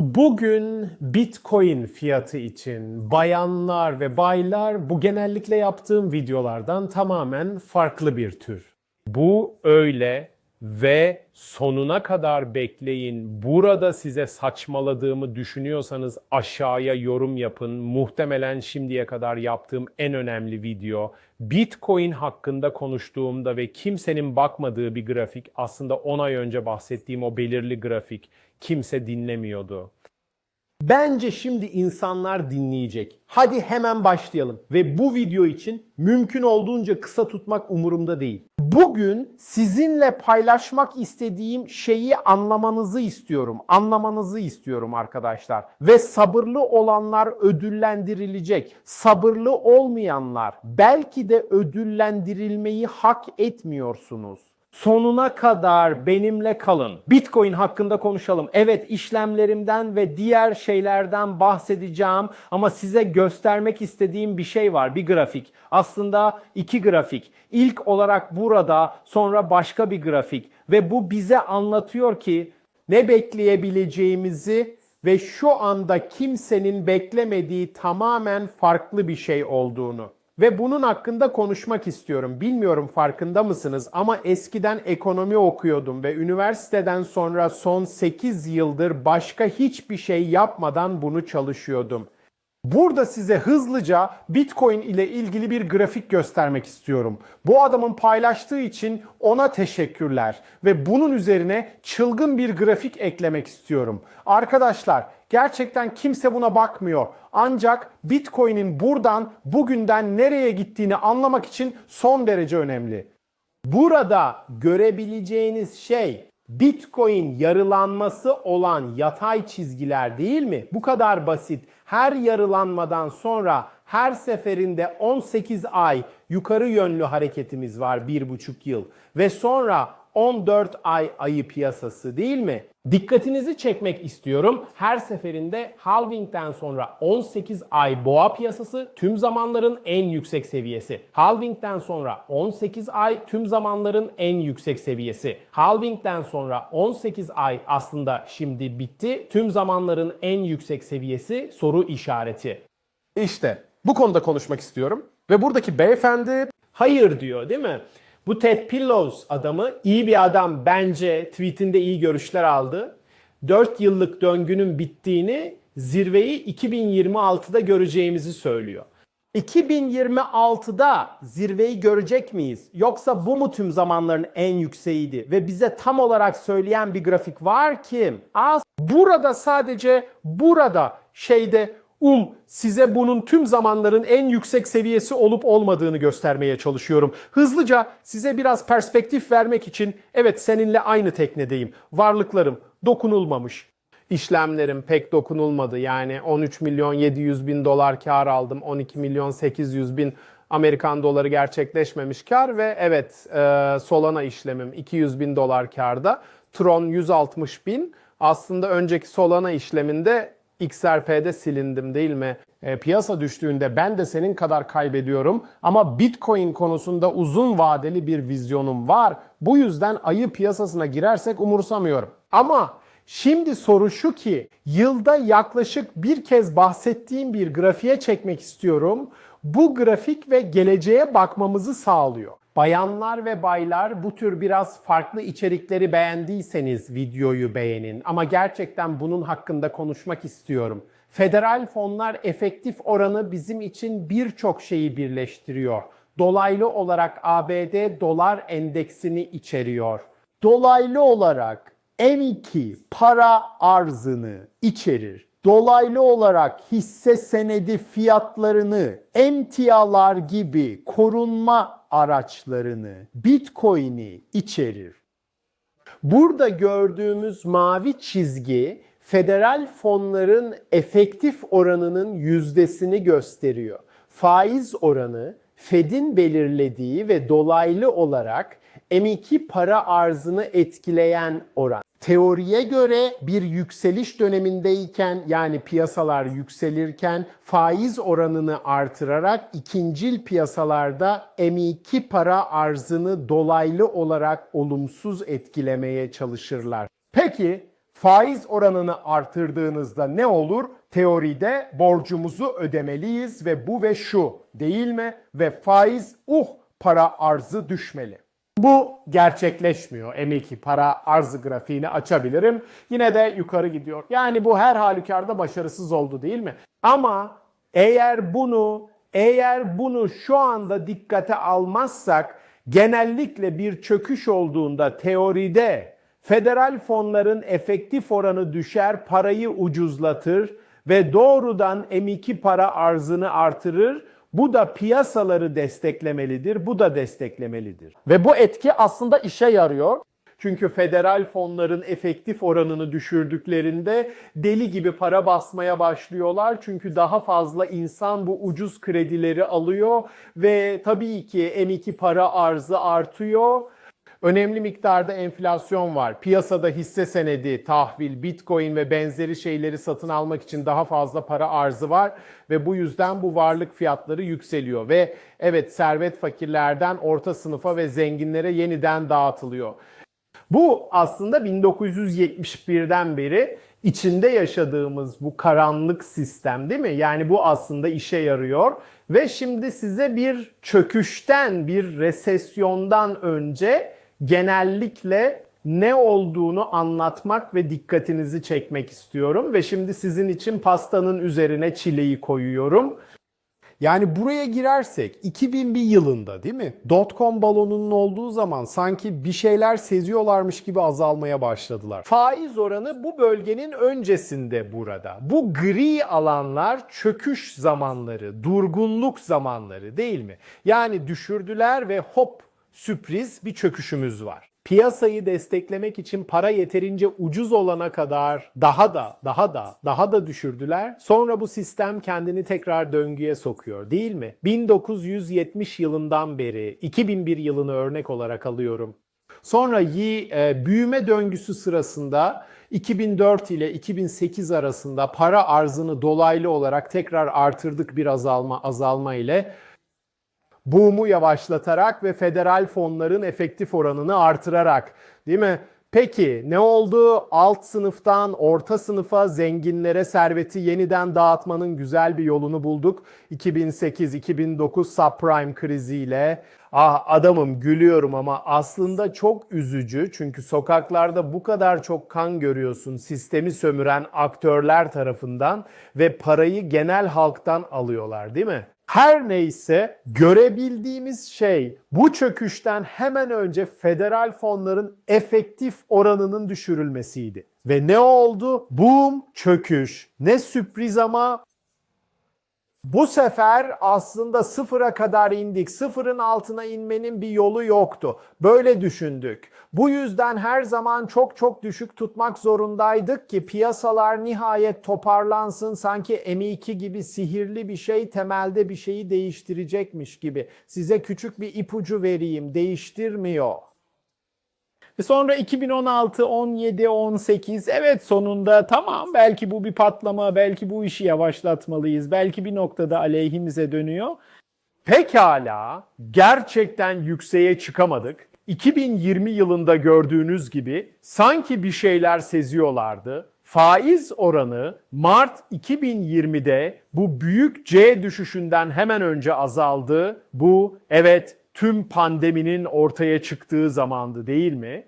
Bugün Bitcoin fiyatı için bayanlar ve baylar bu genellikle yaptığım videolardan tamamen farklı bir tür. Bu öyle ve sonuna kadar bekleyin. Burada size saçmaladığımı düşünüyorsanız aşağıya yorum yapın. Muhtemelen şimdiye kadar yaptığım en önemli video. Bitcoin hakkında konuştuğumda ve kimsenin bakmadığı bir grafik aslında 10 ay önce bahsettiğim o belirli grafik kimse dinlemiyordu. Bence şimdi insanlar dinleyecek. Hadi hemen başlayalım. Ve bu video için mümkün olduğunca kısa tutmak umurumda değil. Bugün sizinle paylaşmak istediğim şeyi anlamanızı istiyorum. Anlamanızı istiyorum arkadaşlar. Ve sabırlı olanlar ödüllendirilecek. Sabırlı olmayanlar belki de ödüllendirilmeyi hak etmiyorsunuz. Sonuna kadar benimle kalın. Bitcoin hakkında konuşalım. Evet işlemlerimden ve diğer şeylerden bahsedeceğim ama size göstermek istediğim bir şey var. Bir grafik. Aslında iki grafik. İlk olarak burada sonra başka bir grafik. Ve bu bize anlatıyor ki ne bekleyebileceğimizi ve şu anda kimsenin beklemediği tamamen farklı bir şey olduğunu. Ve bunun hakkında konuşmak istiyorum. Bilmiyorum farkında mısınız ama eskiden ekonomi okuyordum ve üniversiteden sonra son 8 yıldır başka hiçbir şey yapmadan bunu çalışıyordum. Burada size hızlıca Bitcoin ile ilgili bir grafik göstermek istiyorum. Bu adamın paylaştığı için ona teşekkürler ve bunun üzerine çılgın bir grafik eklemek istiyorum. Arkadaşlar gerçekten kimse buna bakmıyor. Ancak Bitcoin'in buradan bugünden nereye gittiğini anlamak için son derece önemli. Burada görebileceğiniz şey Bitcoin yarılanması olan yatay çizgiler değil mi? Bu kadar basit. Her yarılanmadan sonra her seferinde 18 ay yukarı yönlü hareketimiz var 1,5 yıl ve sonra 14 ay ayı piyasası değil mi? Dikkatinizi çekmek istiyorum. Her seferinde halvingden sonra 18 ay boğa piyasası tüm zamanların en yüksek seviyesi. Halvingden sonra 18 ay tüm zamanların en yüksek seviyesi. Halvingden sonra 18 ay aslında şimdi bitti. Tüm zamanların en yüksek seviyesi soru işareti. İşte bu konuda konuşmak istiyorum. Ve buradaki beyefendi hayır diyor değil mi? Bu Ted Pillows adamı iyi bir adam bence tweetinde iyi görüşler aldı. 4 yıllık döngünün bittiğini zirveyi 2026'da göreceğimizi söylüyor. 2026'da zirveyi görecek miyiz? Yoksa bu mu tüm zamanların en yükseğiydi? Ve bize tam olarak söyleyen bir grafik var ki az burada sadece burada şeyde um size bunun tüm zamanların en yüksek seviyesi olup olmadığını göstermeye çalışıyorum. Hızlıca size biraz perspektif vermek için evet seninle aynı teknedeyim. Varlıklarım dokunulmamış. İşlemlerim pek dokunulmadı. Yani 13 milyon 700 bin dolar kar aldım. 12 milyon 800 bin Amerikan doları gerçekleşmemiş kar ve evet e, Solana işlemim 200 bin dolar karda. Tron 160 bin. Aslında önceki Solana işleminde XRP'de silindim değil mi? E, piyasa düştüğünde ben de senin kadar kaybediyorum ama Bitcoin konusunda uzun vadeli bir vizyonum var. Bu yüzden ayı piyasasına girersek umursamıyorum. Ama şimdi soru şu ki yılda yaklaşık bir kez bahsettiğim bir grafiğe çekmek istiyorum. Bu grafik ve geleceğe bakmamızı sağlıyor. Bayanlar ve baylar bu tür biraz farklı içerikleri beğendiyseniz videoyu beğenin ama gerçekten bunun hakkında konuşmak istiyorum. Federal fonlar efektif oranı bizim için birçok şeyi birleştiriyor. Dolaylı olarak ABD dolar endeksini içeriyor. Dolaylı olarak M2 para arzını içerir. Dolaylı olarak hisse senedi fiyatlarını, emtialar gibi korunma araçlarını, Bitcoin'i içerir. Burada gördüğümüz mavi çizgi federal fonların efektif oranının yüzdesini gösteriyor. Faiz oranı Fed'in belirlediği ve dolaylı olarak M2 para arzını etkileyen oran. Teoriye göre bir yükseliş dönemindeyken yani piyasalar yükselirken faiz oranını artırarak ikincil piyasalarda M2 para arzını dolaylı olarak olumsuz etkilemeye çalışırlar. Peki Faiz oranını artırdığınızda ne olur? Teoride borcumuzu ödemeliyiz ve bu ve şu değil mi? Ve faiz uh para arzı düşmeli. Bu gerçekleşmiyor. M2 para arzı grafiğini açabilirim. Yine de yukarı gidiyor. Yani bu her halükarda başarısız oldu değil mi? Ama eğer bunu eğer bunu şu anda dikkate almazsak genellikle bir çöküş olduğunda teoride federal fonların efektif oranı düşer, parayı ucuzlatır ve doğrudan M2 para arzını artırır. Bu da piyasaları desteklemelidir, bu da desteklemelidir. Ve bu etki aslında işe yarıyor. Çünkü federal fonların efektif oranını düşürdüklerinde deli gibi para basmaya başlıyorlar. Çünkü daha fazla insan bu ucuz kredileri alıyor ve tabii ki M2 para arzı artıyor. Önemli miktarda enflasyon var. Piyasada hisse senedi, tahvil, bitcoin ve benzeri şeyleri satın almak için daha fazla para arzı var ve bu yüzden bu varlık fiyatları yükseliyor ve evet servet fakirlerden orta sınıfa ve zenginlere yeniden dağıtılıyor. Bu aslında 1971'den beri içinde yaşadığımız bu karanlık sistem değil mi? Yani bu aslında işe yarıyor ve şimdi size bir çöküşten, bir resesyondan önce genellikle ne olduğunu anlatmak ve dikkatinizi çekmek istiyorum ve şimdi sizin için pastanın üzerine çileyi koyuyorum. Yani buraya girersek 2001 yılında değil mi? Dotcom balonunun olduğu zaman sanki bir şeyler seziyorlarmış gibi azalmaya başladılar. Faiz oranı bu bölgenin öncesinde burada. Bu gri alanlar çöküş zamanları, durgunluk zamanları değil mi? Yani düşürdüler ve hop sürpriz bir çöküşümüz var. Piyasayı desteklemek için para yeterince ucuz olana kadar daha da daha da daha da düşürdüler. Sonra bu sistem kendini tekrar döngüye sokuyor değil mi? 1970 yılından beri 2001 yılını örnek olarak alıyorum. Sonra yi, e, büyüme döngüsü sırasında 2004 ile 2008 arasında para arzını dolaylı olarak tekrar artırdık bir azalma azalma ile boom'u yavaşlatarak ve federal fonların efektif oranını artırarak değil mi? Peki ne oldu? Alt sınıftan orta sınıfa zenginlere serveti yeniden dağıtmanın güzel bir yolunu bulduk. 2008-2009 subprime kriziyle. Ah adamım gülüyorum ama aslında çok üzücü. Çünkü sokaklarda bu kadar çok kan görüyorsun sistemi sömüren aktörler tarafından ve parayı genel halktan alıyorlar değil mi? Her neyse görebildiğimiz şey bu çöküşten hemen önce federal fonların efektif oranının düşürülmesiydi. Ve ne oldu? Boom, çöküş. Ne sürpriz ama bu sefer aslında sıfıra kadar indik. Sıfırın altına inmenin bir yolu yoktu. Böyle düşündük. Bu yüzden her zaman çok çok düşük tutmak zorundaydık ki piyasalar nihayet toparlansın. Sanki M2 gibi sihirli bir şey temelde bir şeyi değiştirecekmiş gibi. Size küçük bir ipucu vereyim. Değiştirmiyor. Ve sonra 2016, 17, 18 evet sonunda tamam belki bu bir patlama, belki bu işi yavaşlatmalıyız, belki bir noktada aleyhimize dönüyor. Pekala gerçekten yükseğe çıkamadık. 2020 yılında gördüğünüz gibi sanki bir şeyler seziyorlardı. Faiz oranı Mart 2020'de bu büyük C düşüşünden hemen önce azaldı. Bu evet tüm pandeminin ortaya çıktığı zamandı değil mi?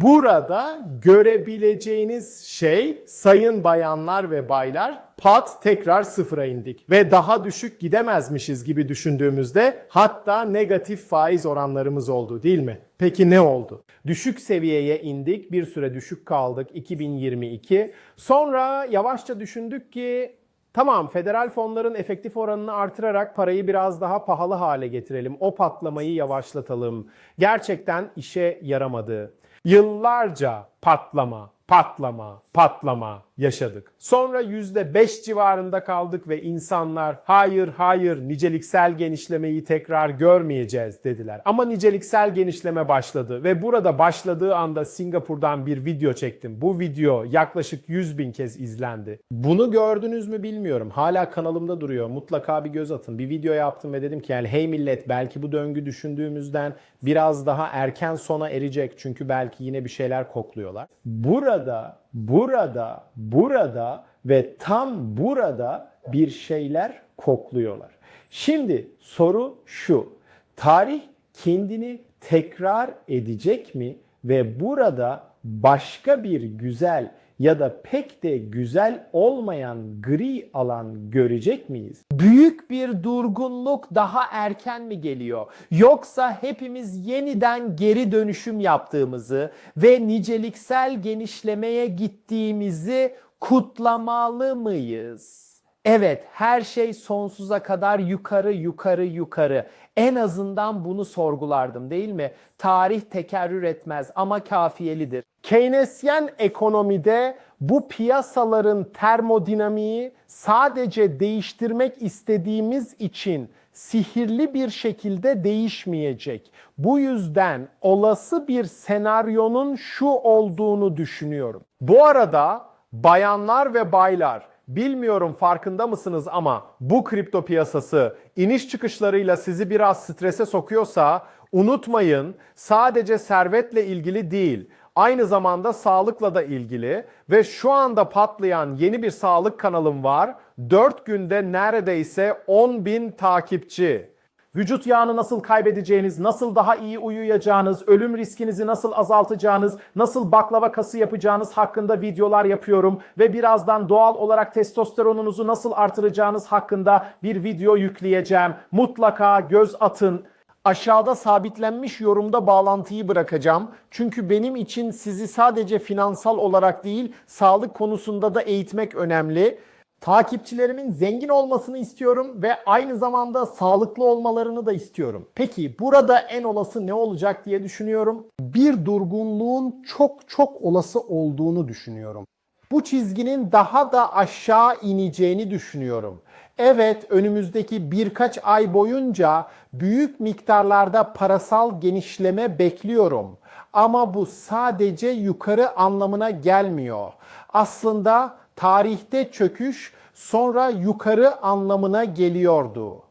Burada görebileceğiniz şey sayın bayanlar ve baylar pat tekrar sıfıra indik ve daha düşük gidemezmişiz gibi düşündüğümüzde hatta negatif faiz oranlarımız oldu değil mi? Peki ne oldu? Düşük seviyeye indik, bir süre düşük kaldık 2022. Sonra yavaşça düşündük ki Tamam federal fonların efektif oranını artırarak parayı biraz daha pahalı hale getirelim. O patlamayı yavaşlatalım. Gerçekten işe yaramadı. Yıllarca patlama, patlama, patlama yaşadık. Sonra %5 civarında kaldık ve insanlar hayır hayır niceliksel genişlemeyi tekrar görmeyeceğiz dediler. Ama niceliksel genişleme başladı ve burada başladığı anda Singapur'dan bir video çektim. Bu video yaklaşık 100 bin kez izlendi. Bunu gördünüz mü bilmiyorum. Hala kanalımda duruyor. Mutlaka bir göz atın. Bir video yaptım ve dedim ki yani hey millet belki bu döngü düşündüğümüzden biraz daha erken sona erecek. Çünkü belki yine bir şeyler kokluyorlar. Burada burada, burada, burada ve tam burada bir şeyler kokluyorlar. Şimdi soru şu. Tarih kendini tekrar edecek mi ve burada başka bir güzel ya da pek de güzel olmayan gri alan görecek miyiz? Büyük bir durgunluk daha erken mi geliyor? Yoksa hepimiz yeniden geri dönüşüm yaptığımızı ve niceliksel genişlemeye gittiğimizi kutlamalı mıyız? Evet, her şey sonsuza kadar yukarı yukarı yukarı. En azından bunu sorgulardım değil mi? Tarih tekerrür etmez ama kafiyelidir. Keynesyen ekonomide bu piyasaların termodinamiği sadece değiştirmek istediğimiz için sihirli bir şekilde değişmeyecek. Bu yüzden olası bir senaryonun şu olduğunu düşünüyorum. Bu arada bayanlar ve baylar bilmiyorum farkında mısınız ama bu kripto piyasası iniş çıkışlarıyla sizi biraz strese sokuyorsa unutmayın sadece servetle ilgili değil aynı zamanda sağlıkla da ilgili ve şu anda patlayan yeni bir sağlık kanalım var. 4 günde neredeyse 10 bin takipçi. Vücut yağını nasıl kaybedeceğiniz, nasıl daha iyi uyuyacağınız, ölüm riskinizi nasıl azaltacağınız, nasıl baklava kası yapacağınız hakkında videolar yapıyorum ve birazdan doğal olarak testosteronunuzu nasıl artıracağınız hakkında bir video yükleyeceğim. Mutlaka göz atın. Aşağıda sabitlenmiş yorumda bağlantıyı bırakacağım. Çünkü benim için sizi sadece finansal olarak değil, sağlık konusunda da eğitmek önemli. Takipçilerimin zengin olmasını istiyorum ve aynı zamanda sağlıklı olmalarını da istiyorum. Peki burada en olası ne olacak diye düşünüyorum. Bir durgunluğun çok çok olası olduğunu düşünüyorum. Bu çizginin daha da aşağı ineceğini düşünüyorum. Evet önümüzdeki birkaç ay boyunca büyük miktarlarda parasal genişleme bekliyorum. Ama bu sadece yukarı anlamına gelmiyor. Aslında tarihte çöküş sonra yukarı anlamına geliyordu.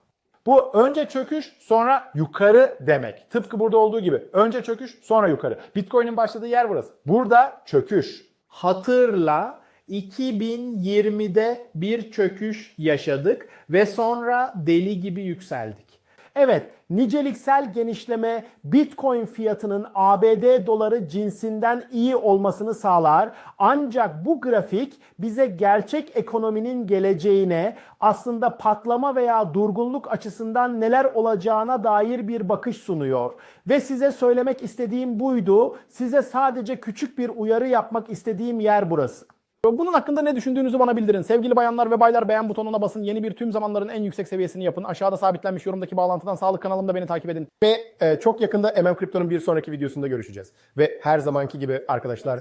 Bu önce çöküş sonra yukarı demek. Tıpkı burada olduğu gibi. Önce çöküş sonra yukarı. Bitcoin'in başladığı yer burası. Burada çöküş. Hatırla 2020'de bir çöküş yaşadık ve sonra deli gibi yükseldik. Evet, niceliksel genişleme Bitcoin fiyatının ABD doları cinsinden iyi olmasını sağlar. Ancak bu grafik bize gerçek ekonominin geleceğine, aslında patlama veya durgunluk açısından neler olacağına dair bir bakış sunuyor. Ve size söylemek istediğim buydu. Size sadece küçük bir uyarı yapmak istediğim yer burası. Bunun hakkında ne düşündüğünüzü bana bildirin. Sevgili bayanlar ve baylar beğen butonuna basın. Yeni bir tüm zamanların en yüksek seviyesini yapın. Aşağıda sabitlenmiş yorumdaki bağlantıdan sağlık kanalımda beni takip edin. Ve e, çok yakında MM Kripto'nun bir sonraki videosunda görüşeceğiz. Ve her zamanki gibi arkadaşlar